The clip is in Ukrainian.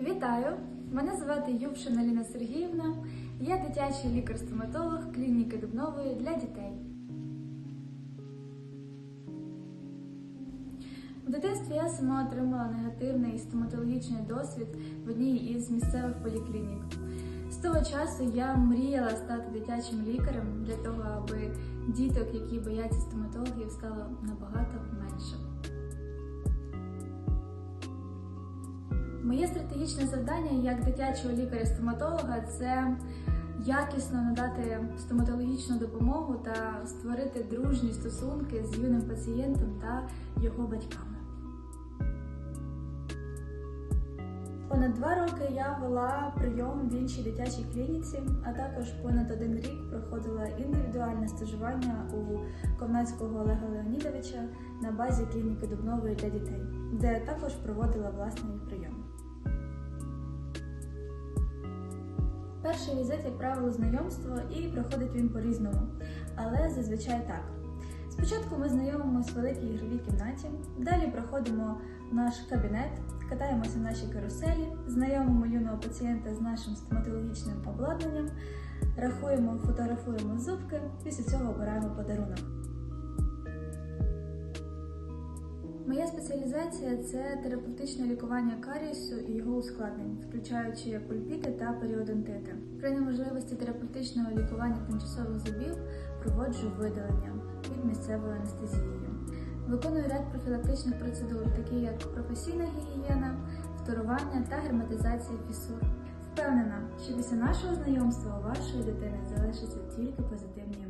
Вітаю! Мене звати Юбшина Ліна Сергіївна. Я дитячий лікар-стоматолог клініки Дубнової для дітей. В дитинстві я сама отримала негативний стоматологічний досвід в одній із місцевих поліклінік. З того часу я мріяла стати дитячим лікарем для того, аби діток, які бояться стоматологів, стало набагато менше. Моє стратегічне завдання як дитячого лікаря-стоматолога це якісно надати стоматологічну допомогу та створити дружні стосунки з юним пацієнтом та його батьками. Понад два роки я вела прийом в іншій дитячій клініці, а також понад один рік проходила індивідуальне стажування у Ковнацького Олега Леонідовича на базі клініки Дубнової для дітей, де також проводила власний прийом. Перший візит, як правило, знайомство, і проходить він по-різному, але зазвичай так. Спочатку ми знайомимося в великій ігровій кімнаті, далі проходимо наш кабінет, катаємося в нашій каруселі, знайомимо юного пацієнта з нашим стоматологічним обладнанням, рахуємо, фотографуємо зубки, після цього обираємо подарунок. Моя спеціалізація це терапевтичне лікування карієсу і його ускладнень, включаючи пульпіти та періодонтити. При неможливості терапевтичного лікування тимчасових зубів проводжу видалення під місцевою анестезією. Виконую ряд профілактичних процедур, такі як професійна гігієна, вторування та герметизація фісур. Впевнена, що після нашого знайомства у вашої дитини залишаться тільки позитивні